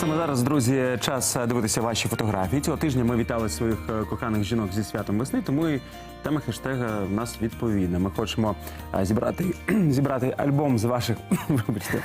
Саме зараз, друзі, час дивитися ваші фотографії. Цього тижня ми вітали своїх е, коханих жінок зі святом весни, тому і тема хештега в нас відповідна. Ми хочемо е, зібрати, зібрати альбом з ваших вибачте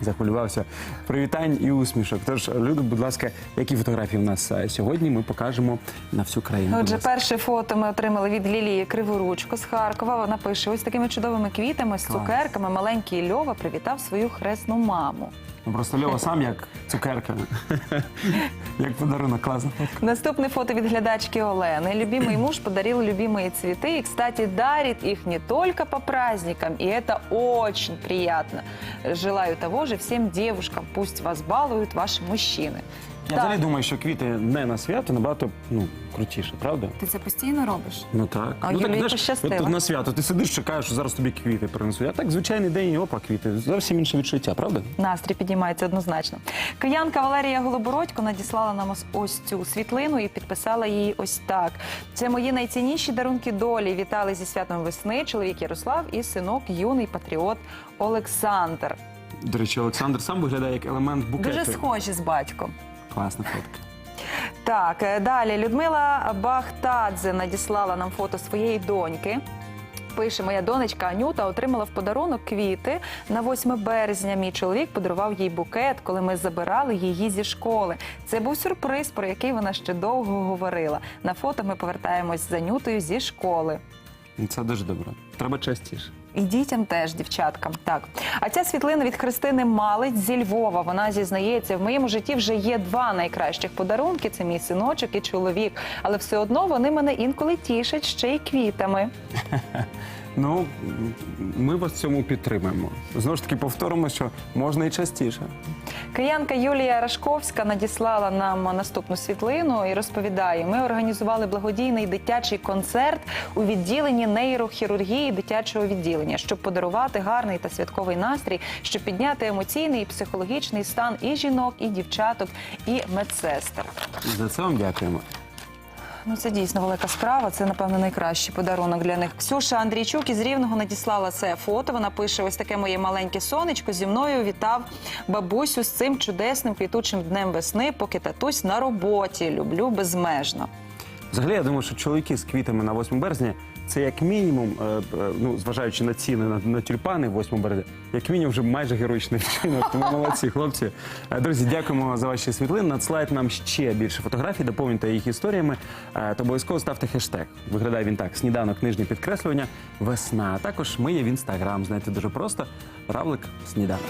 Захвилювався привітань і усмішок. Тож, люди, будь ласка, які фотографії у нас е, сьогодні ми покажемо на всю країну. Будь Отже, ласка. перше фото ми отримали від Лілії Криворучко з Харкова. Вона пише: ось такими чудовими квітами з Клас. цукерками маленький Льова привітав свою хресну маму. Ну, просто Льова сам як цукерка, як подарунок, класно. Наступне фото від глядачки Олени. Любимый муж подарил любимые цветы. И, кстати, дарит их не только по праздникам, и это очень приятно. Желаю того же всем девушкам. Пусть вас балуют ваши мужчины. Я Так. взагалі думаю, що квіти не на свято набагато ну, крутіше, правда? Ти це постійно робиш? Ну так. А ну, так, Юлії пощастило. от на свято ти сидиш, чекаєш, що зараз тобі квіти принесуть. А так звичайний день, і опа, квіти. Зовсім інше відчуття, правда? Настрій підіймається однозначно. Киянка Валерія Голобородько надіслала нам ось, ось цю світлину і підписала її ось так. Це мої найцінніші дарунки долі. Вітали зі святом весни. Чоловік Ярослав і синок юний патріот Олександр. До речі, Олександр сам виглядає як елемент букету. Дуже схожі з батьком. Класна фотка. Так, е, далі Людмила Бахтадзе надіслала нам фото своєї доньки. Пише, моя донечка Анюта отримала в подарунок квіти на 8 березня. Мій чоловік подарував їй букет, коли ми забирали її зі школи. Це був сюрприз, про який вона ще довго говорила. На фото ми повертаємось з Анютою зі школи. І Це дуже добре. Треба частіше. І дітям теж, дівчаткам. Так. А ця світлина від Христини Малець зі Львова. Вона зізнається, в моєму житті вже є два найкращих подарунки: це мій синочок і чоловік. Але все одно вони мене інколи тішать ще й квітами. Ну, ми вас в цьому підтримуємо. Знову ж таки, повторимо, що можна і частіше. Киянка Юлія Рашковська надіслала нам наступну світлину і розповідає: ми організували благодійний дитячий концерт у відділенні нейрохірургії дитячого відділення, щоб подарувати гарний та святковий настрій, щоб підняти емоційний і психологічний стан і жінок, і дівчаток, і медсестер. За це вам дякуємо. Ну це дійсно велика справа. Це напевно найкращий подарунок для них. Ксюша Андрійчук із Рівного надіслала це фото. Вона пише: ось таке моє маленьке сонечко. Зі мною вітав бабусю з цим чудесним квітучим днем весни, поки татусь на роботі. Люблю безмежно. Взагалі, я думаю, що чоловіки з квітами на 8 березня це як мінімум, е, е, ну зважаючи на ціни на, на тюльпани 8 березня, як мінімум вже майже героїчний вчинок. Тому молодці, хлопці. Е, Друзі, дякуємо за ваші світлини. Надсилайте нам ще більше фотографій, доповнюйте їх історіями. Та обов'язково ставте хештег. Виглядає він так: сніданок, нижнє підкреслювання, весна. А також ми є в інстаграм. Знаєте, дуже просто. Равлик сніданок.